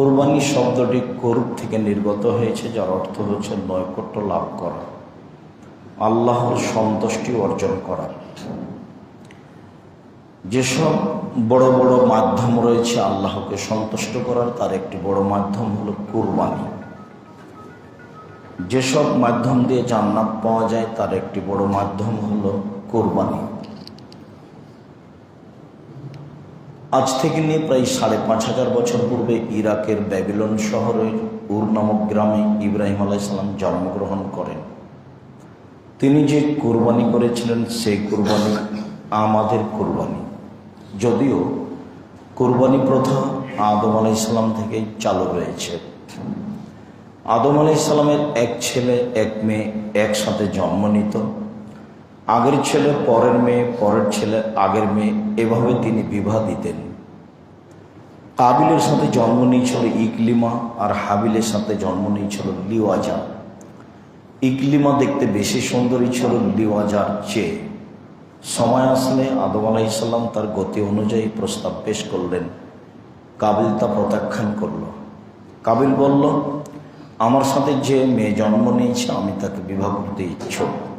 কোরবানি শব্দটি করুপ থেকে নির্গত হয়েছে, যার অর্থ হচ্ছে নৈকট্য লাভ করা, আল্লাহর সন্তুষ্টি অর্জন করা। যেসব বড় বড় মাধ্যম রয়েছে আল্লাহকে সন্তুষ্ট করার, তার একটি বড় মাধ্যম হলো কোরবানি। যেসব মাধ্যম দিয়ে জান্নাত পাওয়া যায়, তার একটি বড় মাধ্যম হলো কোরবানি। আজ থেকে নিয়ে প্রায় সাড়ে পাঁচ হাজার বছর পূর্বে ইরাকের ব্যাবিলন শহরের উর নামক গ্রামে ইব্রাহিম আলাইসাল্লাম জন্মগ্রহণ করেন। তিনি যে কোরবানি করেছিলেন, সেই কোরবানি আমাদের কোরবানি। যদিও কোরবানি প্রথা আদম আলাইসাল্লাম থেকেই চালু রয়েছে। আদম আলাইসাল্লামের এক ছেলে, এক মেয়ে একসাথে জন্ম নিত। আগের ছেলে, পরের মেয়ে, পরের ছেলে, আগের মেয়ে, এভাবে তিনি বিবাহ দিতেন। কাবিলের সাথে জন্ম নিয়েছিল ইকলিমা আর হাবিলের সাথে জন্ম নিয়েছিল লিওয়াজা। ইকলিমা দেখতে বেশি সুন্দরী ছিল লিওয়াজার চেয়ে। সময় আসলে আদম আলাইসাল্লাম তার গতি অনুযায়ী প্রস্তাব পেশ করলেন। কাবিল তা প্রত্যাখ্যান করল। কাবিল বলল, আমার সাথে যে মেয়ে জন্ম নিয়েছে, আমি তাকে বিবাহ করতে ইচ্ছুক।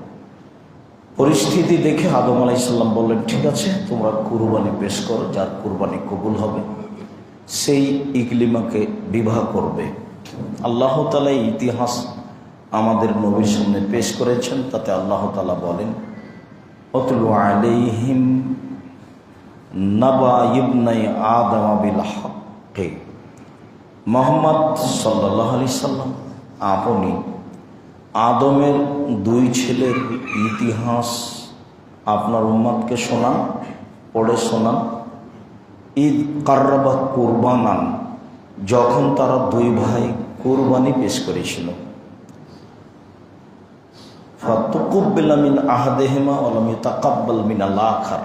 পরিস্থিতি দেখে আদম আলাইসাল্লাম বললেন, ঠিক আছে, তোমরা কুরবানি পেশ করো, যার কুরবানি কবুল হবে, সেই ইকলিমাকে বিবাহ করবে। আল্লাহ তালা ইতিহাস আমাদের নবীর সামনে পেশ করেছেন, তাতে আল্লাহ তালা বলেন, অতুল আলাইহিম নাবা ইবনাই আদম বিল হকে মোহাম্মদ সাল্লাহ আলি সাল্লাম আপনি আদমের দুই ছেলের ইতিহাস আপনার উম্মাদকে শোনান, পড়ে শোনান। ঈদ কার্রাবাদ কোরবানান, যখন তারা দুই ভাই কোরবানি পেশ করেছিল। ফাতুকুব্বিল্লামিন আহাদেহেমা ওলামি তাকাব্বাল মিনাল আখার।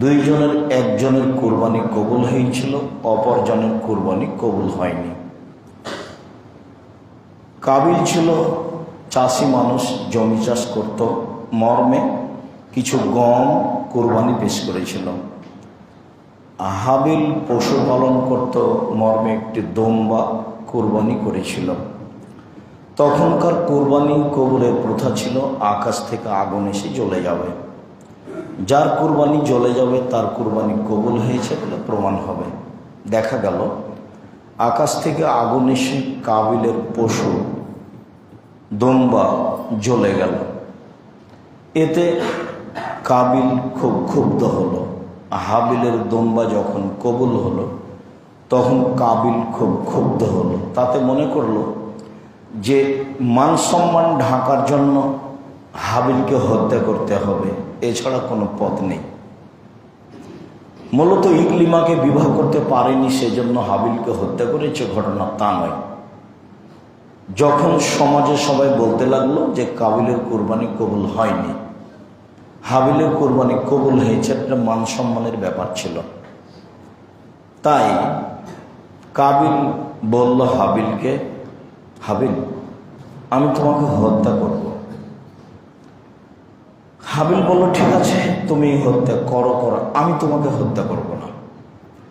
দুইজনের একজনের কোরবানি কবুল হয়েছিল, অপরজনের কোরবানি কবুল হয়নি। কাবিল ছিল চাষি মানুষ, জমি চাষ করত, মর্মে কিছু গম কোরবানি পেশ করেছিল। হাবিল পশুপালন করত, মর্মে একটি দম্বা কোরবানি করেছিল। তখনকার কোরবানি কবুলের প্রথা ছিল, আকাশ থেকে আগুন এসে জ্বলে যাবে। যার কোরবানি জ্বলে যাবে, তার কোরবানি কবুল হয়েছে বলে প্রমাণ হবে। দেখা গেল, আকাশ থেকে আগুন এসে কাবিলের পশু দম্বা জ্বলে গেল। এতে কাবিল খুব ক্ষুব্ধ হলো। হাবিলের দম্বা যখন কবুল হলো, তখন কাবিল খুব ক্ষুব্ধ হলো। তাতে মনে করল যে, মান সম্মান ঢাকার জন্য হাবিলকে হত্যা করতে হবে, এছাড়া কোনো পথ নেই। মূলত ইকলিমাকে বিবাহ করতে পারেনি, সেজন্য হাবিলকে হত্যা করেছে, ঘটনা তা নয়। যখন সমাজে সবাই বলতে লাগল যে কাবিলের কোরবানি কবুল হয়নি, হাবিলের কোরবানি কবুল হয়েছে একটা মান সম্মানের ব্যাপার ছিল। তাই কাবিল বলল হাবিলকে, হাবিল, আমি তোমাকে হত্যা করব। হাবিল বলল, ঠিক আছে, তুমি হত্যা করো করো, আমি তোমাকে হত্যা করব না।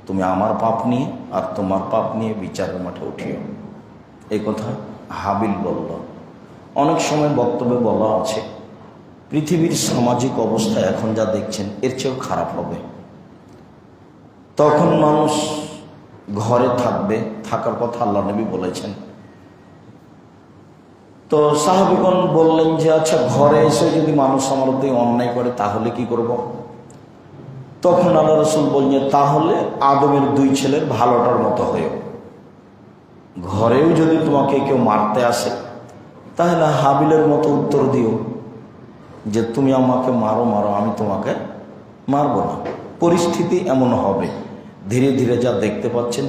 তুমি আমার পাপ নিয়ে আর তোমার পাপ নিয়ে বিচারের মাঠে উঠিও। এই কথা হাবিল বলল, অনেক সময় বক্তব্যে বলা আছে, পৃথিবীর সামাজিক অবস্থা এখন যা দেখছেন, এর চেয়েও খারাপ হবে। তখন মানুষ ঘরে থাকবে, থাকার কথা আল্লাহ নবী বলেছেন। তো সাহাবিগণ বললেন যে আচ্ছা ঘরে এসে যদি মানুষ আমার অন্যায় করে, তাহলে কি করব। তখন আল্লাহ রসুল বললেন, তাহলে আদমের দুই ছেলের ভালোটার মতো হয়েও। ঘরেও যদি তোমাকে কেউ মারতে আসে, তাহলে হাবিলের মতো উত্তর দিও যে তুমি আমাকে মারো মারো, আমি তোমাকে মারবো না। পরিস্থিতি এমন হবে, ধীরে ধীরে যা দেখতে পাচ্ছেন,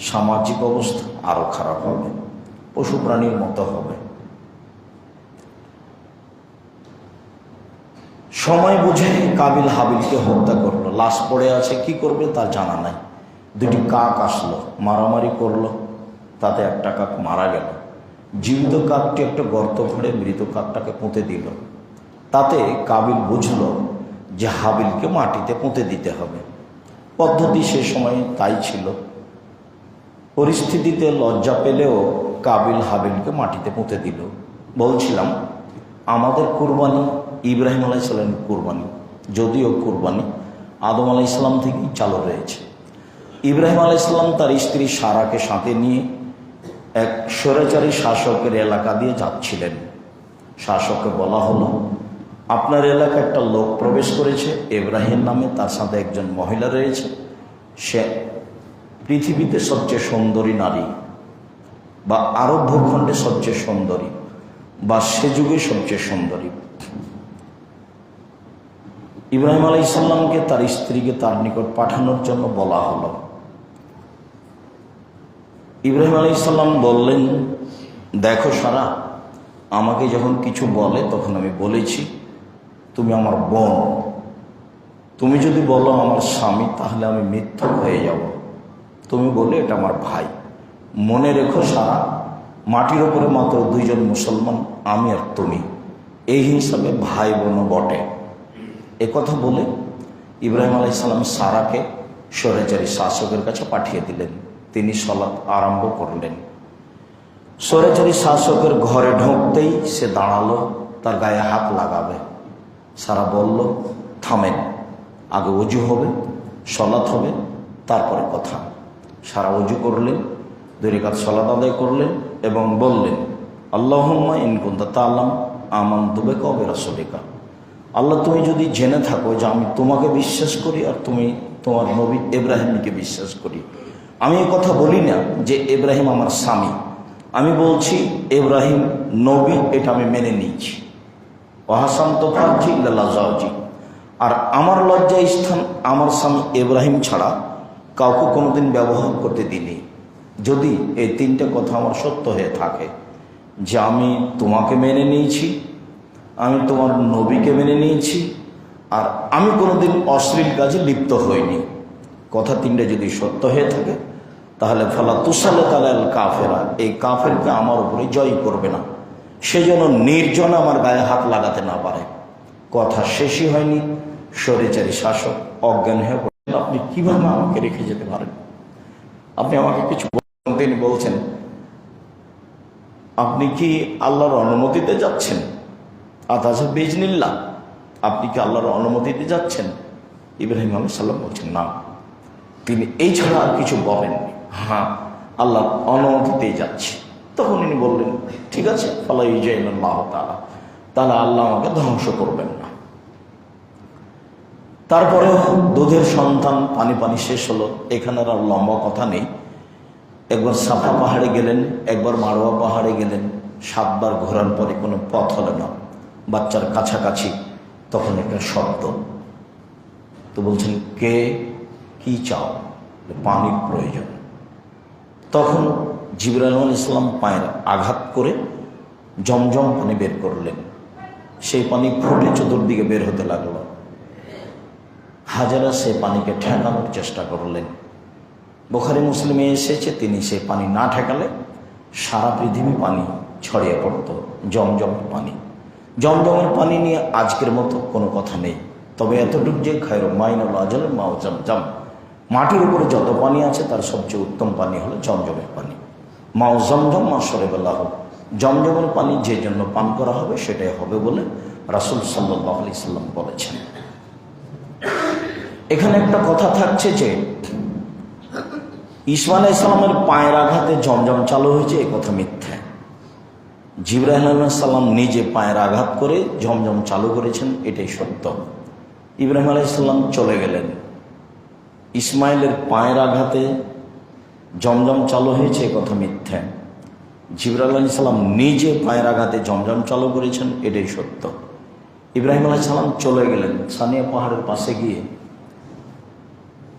সামাজিক অবস্থা আরও খারাপ হবে, পশু প্রাণীর মতো হবে। সময় বুঝে কাবিল হাবিলকে হত্যা করল। লাশ পড়ে আছে, কি করবে তার জানা নাই। দুটি কাক আসলো, মারামারি করল। তাতে একটা কাক মারা গেল। জীবিত কাকটি একটা গর্ত ভরে মৃত কাকটাকে পুঁতে দিল। তাতে কাবিল বুঝল যে হাবিলকে মাটিতে পুঁতে দিতে হবে। পদ্ধতি সে সময় তাই ছিল। পরিস্থিতিতে লজ্জা পেলেও কাবিল হাবিলকে মাটিতে পুঁতে দিল। বলছিলাম, আমাদের কুরবানি ইব্রাহিম আলাইসাল্লামের কুরবানি, যদিও কুরবানি আদম আলাইসাল্লাম থেকেই চালু রয়েছে। ইব্রাহিম আলাইসাল্লাম তার স্ত্রী সারাকে সাথে নিয়ে এক স্বৈরাচারী শাসকের এলাকা দিয়ে যাচ্ছিলেন। শাসককে বলা হলো, আপনার এলাকায় একটা লোক প্রবেশ করেছে ইব্রাহিম নামে তার সাথে একজন মহিলা রয়েছে। সে পৃথিবীতে সবচেয়ে সুন্দরী নারী বা আরব ভূখণ্ডে সবচেয়ে সুন্দরী বা সে যুগে সবচেয়ে সুন্দরী। ইব্রাহিম আলাই ইসাল্লামকে তার স্ত্রীকে তার নিকট পাঠানোর জন্য বলা হলো। ইব্রাহিম আলাই ইসাল্লাম বললেন, দেখো সারা, আমাকে যখন কিছু বলে তখন আমি বলেছি, তুমি আমার বোন। তুমি যদি বলো আমার স্বামী, তাহলে আমি মিথ্যক হয়ে যাব। তুমি বলে এটা আমার ভাই। মনে রেখো সারা, মাটির ওপরে মাত্র দুইজন মুসলমান, আমি আর তুমি। এই হিসাবে ভাই বোনও বটে। এ কথা বলে ইব্রাহিম আলাইসাল্লাম সারাকে স্বৈরাচারী শাসকের কাছে পাঠিয়ে দিলেন। তিনি সলাৎ আরম্ভ করলেন। স্বৈরাচারী শাসকের ঘরে ঢুকতেই সে দাঁড়াল, তার গায়ে হাত লাগাবে। সারা বলল, থামেন, আগে অজু হবে, সলাৎ হবে, তারপরে কথা। সারা অজু করলেন দুই রেখাত সলাৎ আদায় করলেন এবং বললেন, আল্লাহম্মা ইনকুন্দা তালাম আমান দুবে কবে রাসলিকা আল্লাহ, তুমি যদি জেনে থাকো যে আমি তোমাকে বিশ্বাস করি আর তুমি তোমার নবী এব্রাহিমকে বিশ্বাস করি। আমি কথা বলি না যে এব্রাহিম আমার স্বামী। আমি বলছি এব্রাহিম নবী, এটা আমি মেনে নিয়েছি। অহাসান্ত ফার্জি লাজাউজি আর আমার লজ্জা স্থান আমার স্বামী এব্রাহিম ছাড়া কাউকে কোনোদিন ব্যবহার করতে দিনি যদি এই তিনটে কথা আমার সত্য হয়ে থাকে, যে আমি তোমাকে মেনে নিয়েছি, আমি তোমার নবীকে মেনে নিয়েছি, আর আমি কোনোদিন অশ্লীল কাজে লিপ্ত হইনি। কথা তিনটে যদি সত্য হয়ে থাকে তাহলে ফলা তুষালে তালাল কাফেরা, এই কাফেরকে আমার উপরে জয় করবে না। সেজন্য নির্জন আমার গায়ে হাত লাগাতে না পারে। কথা শেষই হয়নি স্বৈরাচারী শাসক অজ্ঞান হয়ে পড়লেন আপনি কীভাবে আমাকে রেখে যেতে পারেন? আপনি আমাকে কিছু তিনি বলছেন, আপনি কি আল্লাহর অনুমতিতে যাচ্ছেন? আতাজা বেজনিল্লা আপনি কি আল্লাহর অনুমতিতে যাচ্ছেন? ইব্রাহিম আলহ সাল্লাম বলছেন, না। তিনি এই ছাড়া আর কিছু বলেননি। হ্যাঁ আল্লাহ অনুমতিতেই যাচ্ছি। তখন ইনি বললেন, ঠিক আছে ফালাই আল্লাহ তালা তাহলে আল্লাহ আমাকে ধ্বংস করবেন না। তারপরেও দুধের সন্তান পানি পানি শেষ হলো। এখানে আর লম্বা কথা নেই। একবার সাফা পাহাড়ে গেলেন, একবার মারোয়া পাহাড়ে গেলেন। সাতবার ঘোরার পরে কোনো পথ হলো না। বাচ্চার কাছাকাছি তখন একটা শব্দ। তো বলছেন, কে? কি চাও? পানির প্রয়োজন। তখন জিবরাল ইসলাম পায়ের আঘাত করে জমজম পানি বের করলেন। সেই পানি ফুটে চতুর্দিকে বের হতে লাগল। হাজারা সে পানিকে ঠেকানোর চেষ্টা করলেন। বোখারি, মুসলিমে এসেছে, তিনি সেই পানি না ঠেকালে সারা পৃথিবী পানি ছড়িয়ে পড়ত জমজমের পানি। জমজমের পানি নিয়ে আজকের মতো কোনো কথা নেই। তবে এতটুকু যে খায়র মাইনুল আজল মাও জমজম মাটির উপরে যত পানি আছে, তার সবচেয়ে উত্তম পানি হলো জমজমের পানি। মাও জমজম, মা সরেবল্লাহ জমজমের পানি যে জন্য পান করা হবে, সেটাই হবে বলে রাসুল সাল্লাহ আলি সাল্লাম বলেছেন। এখানে একটা কথা থাকছে যে ইসমান ইসলামের পায়ের আঘাতে জমজম চালু হয়েছে, এ কথা মিথ্যা। জিব্রাহিম সাল্লাম নিজে পায়ের আঘাত করে জমজম চালু করেছেন, এটাই সত্য। ইব্রাহিম আলাইসাল্লাম চলে গেলেন। ইসমাইলের পায়ের আঘাতে জমজম চালু হয়েছে কথা মিথ্যা। জিবরাল আলী সাল্লাম নিজে পায়ের আঘাতে জমজম চালু করেছেন, এটাই সত্য। ইব্রাহিম আলাহ সাল্লাম চলে গেলেন সানিয়া পাহাড়ের পাশে গিয়ে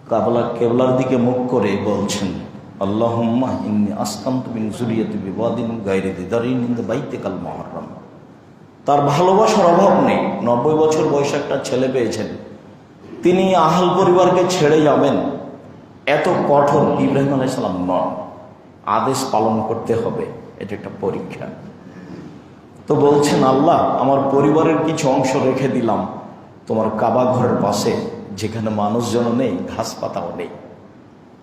কাবলা কেবলার দিকে মুখ করে বলছেন, আল্লাহম্মা গাইরে কাল তার ভালোবাসার অভাব নেই। নব্বই বছর বয়সে একটা ছেলে পেয়েছেন। তিনি আহাল পরিবারকে ছেড়ে যাবেন। এত কঠোর ইব্রাহিম আলাইসাল্লাম নন আদেশ পালন করতে হবে। এটা একটা পরীক্ষা। তো বলছেন, আল্লাহ, আমার পরিবারের কিছু অংশ রেখে দিলাম। তোমার কাবা ঘরের পাশে, যেখানে মানুষজন নেই ঘাস পাতাও নেই।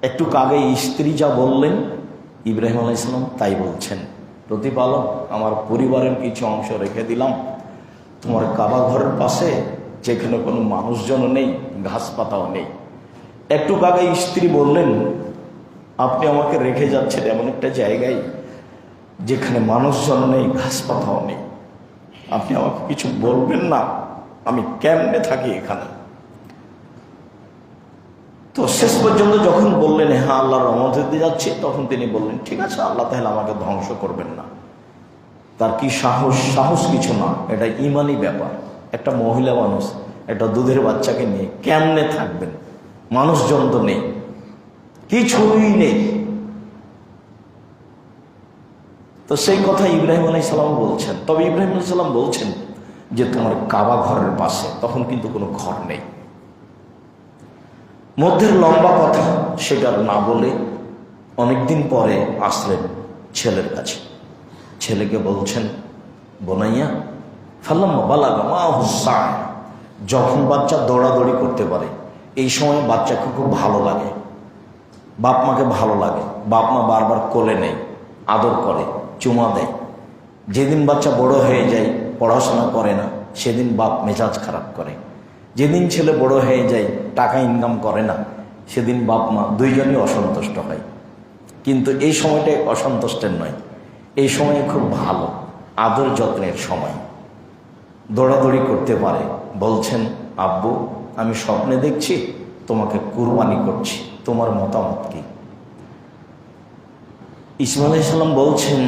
একটু আগে স্ত্রী যা বললেন, ইব্রাহিম আলাইসালাম তাই বলছেন। প্রতিপালক, আমার পরিবারের কিছু অংশ রেখে দিলাম। তোমার কাবা ঘরের পাশে যেখানে কোনো মানুষজন নেই ঘাস পাতাও নেই। একটু আগে স্ত্রী বললেন, আপনি আমাকে রেখে যাচ্ছেন এমন একটা জায়গায় যেখানে মানুষজন নেই ঘাস পাতাও নেই। আপনি আমাকে কিছু বলবেন না, আমি কেমনে থাকি এখানে? তো শেষ পর্যন্ত যখন বললেন হ্যাঁ আল্লাহর রহমতে যাচ্ছে, তখন তিনি বললেন, ঠিক আছে, আল্লাহ তাহলে আমাকে ধ্বংস করবেন না। তার কি সাহস? সাহস কিছু না, এটা ইমানই ব্যাপার। একটা মহিলা মানুষ, একটা দুধের বাচ্চাকে নিয়ে কেমনে থাকবেন? মানুষজন তো নেই। কিছুই নেই। তো সেই কথা ইব্রাহিম আলাই সালাম বলছেন। তবে ইব্রাহিম আলাই সালাম বলছেন যে, তোমার কাবা ঘরের পাশে তখন কিন্তু কোনো ঘর নেই। মধ্যের লম্বা কথা সেটা না বলে অনেকদিন পরে আসলেন ছেলের কাছে। ছেলেকে বলছেন, বোনাইয়া মা যখন বাচ্চা দৌড়াদৌড়ি করতে পারে, এই সময় বাচ্চাকে খুব ভালো লাগে। বাপ মাকে ভালো লাগে। বাপ মা বারবার কোলে নেয়, আদর করে, চুমা দেয়। যেদিন বাচ্চা বড় হয়ে যায়, পড়াশোনা করে না, সেদিন বাপ মেজাজ খারাপ করে। যেদিন ছেলে বড় হয়ে যায়, টাকা ইনকাম করে না, সেদিন বাপ মা দুইজনই অসন্তুষ্ট হয়। কিন্তু এই সময়টা অসন্তুষ্টের নয়। এই সময় খুব ভালো, আদর যত্নের সময়। দৌড়াদৌড়ি করতে পারে। বলছেন, আব্বু, আমি স্বপ্নে দেখছি, তোমাকে কুরবানি করছি। তোমার মতামত কি? ইসমাইল ইসলাম বলছেন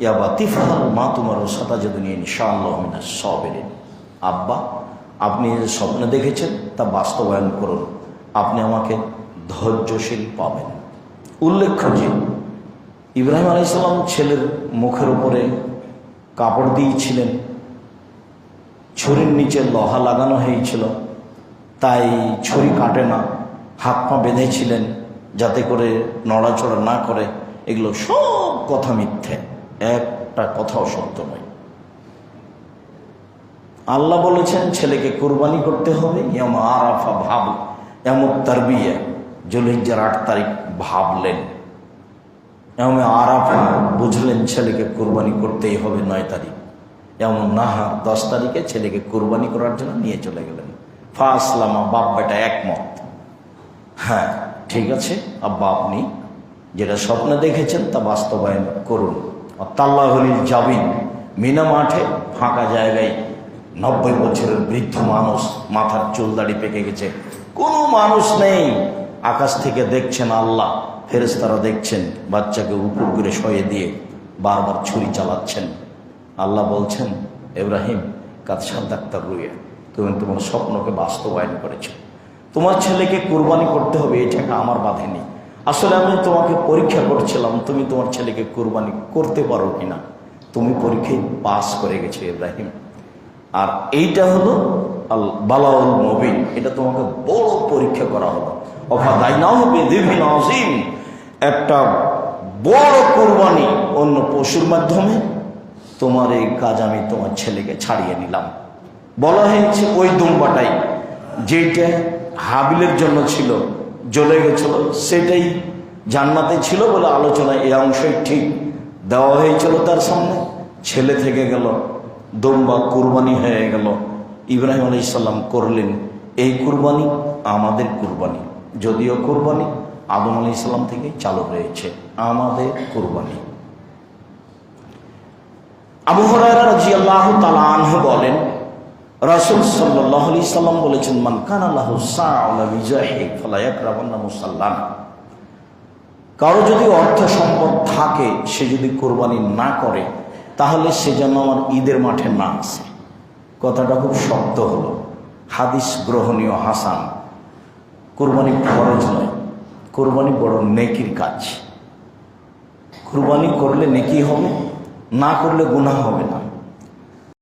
ইয়াবা তিফাল মা তোমার সাদা যদি নিয়ে নিশাল্লাহমিনা সবের আব্বা, আপনি যে স্বপ্নে দেখেছেন, তা বাস্তবায়ন করুন। আপনি আমাকে ধৈর্যশীল পাবেন। উল্লেখ্য যে, ইব্রাহিম আলাইসাল্লাম ছেলের মুখের উপরে কাপড় দিয়েছিলেন। ছুরির নিচে লোহা লাগানো হয়েছিল। তাই ছুরি কাটে না। হাত পা বেঁধেছিলেন যাতে করে নড়াচড়া না করে। এগুলো সব কথা মিথ্যে। একটা কথাও সত্য নয়। আল্লাহ বলেছেন, ছেলেকে কোরবানি করতে হবে। এম আরাফা ভাব এমন তার বিয়ে জুলহিজ্জার আট তারিখ ভাবলেন। এমন আরাফা বুঝলেন, ছেলেকে কোরবানি করতেই হবে নয় তারিখ। এমন নাহার দশ তারিখে ছেলেকে কোরবানি করার জন্য নিয়ে চলে গেলেন। ফাসলামা, বাপ বেটা একমত। হ্যাঁ ঠিক আছে আব্বা আপনি যেটা স্বপ্নে দেখেছেন তা বাস্তবায়ন করুন। তাল্লাহলিল যাবিন মিনা মাঠে ফাঁকা জায়গায় নব্বই বছরের বৃদ্ধ মানুষ মাথার চুল দাড়ি পেকে গেছে। কোনো মানুষ নেই। আকাশ থেকে দেখছেন আল্লাহ ফেরেস্তারা দেখছেন বাচ্চাকে উপর করে শয়ে দিয়ে বারবার ছুরি চালাচ্ছেন। আল্লাহ বলছেন এব্রাহিম কাদসার ডাক্তার রুইয়া, তুমি তোমার স্বপ্নকে বাস্তবায়ন করেছ। তোমার ছেলেকে কোরবানি করতে হবে এটাকে আমার বাধে নেই আসলে আমি তোমাকে পরীক্ষা করছিলাম, তুমি তোমার ছেলেকে কোরবানি করতে পারো কিনা। তুমি পরীক্ষায় পাস করে গেছো, ইব্রাহিম। আর এইটা হলো আল বালাউল নবীন এটা তোমাকে বড় পরীক্ষা করা হলো। হবে একটা বড় কোরবানি অন্য পশুর মাধ্যমে তোমার এই কাজ আমি তোমার ছেলেকে ছাড়িয়ে নিলাম। বলা হয়েছে ওই দুম্বাটাই যেটা হাবিলের জন্য ছিল, জ্বলে গেছিল, সেটাই জান্নাতে ছিল বলে আলোচনা এই অংশই ঠিক। দেওয়া হয়েছিল তার সামনে, ছেলে থেকে গেল, দম্বা কুরবানি হয়ে গেল। ইব্রাহিম আলী ইসাল্লাম করলেন, এই কুরবানি আমাদের কুরবানি, যদিও কুরবানি আদম আলী ইসলাম থেকে চালু হয়েছে, আমাদের কুরবানি। বলেন বলেছেন আল্লাহ কারও যদি অর্থ সম্পদ থাকে, সে যদি কোরবানি না করে, তাহলে সে যেন আমার ঈদের মাঠে না আসে। কথাটা খুব শক্ত হলো। হাদিস গ্রহণীয় হাসান। কোরবানি খরচ নয়, কোরবানি বড় নেকির কাজ। কোরবানি করলে নেকি হবে? না করলে গুণা হবে না।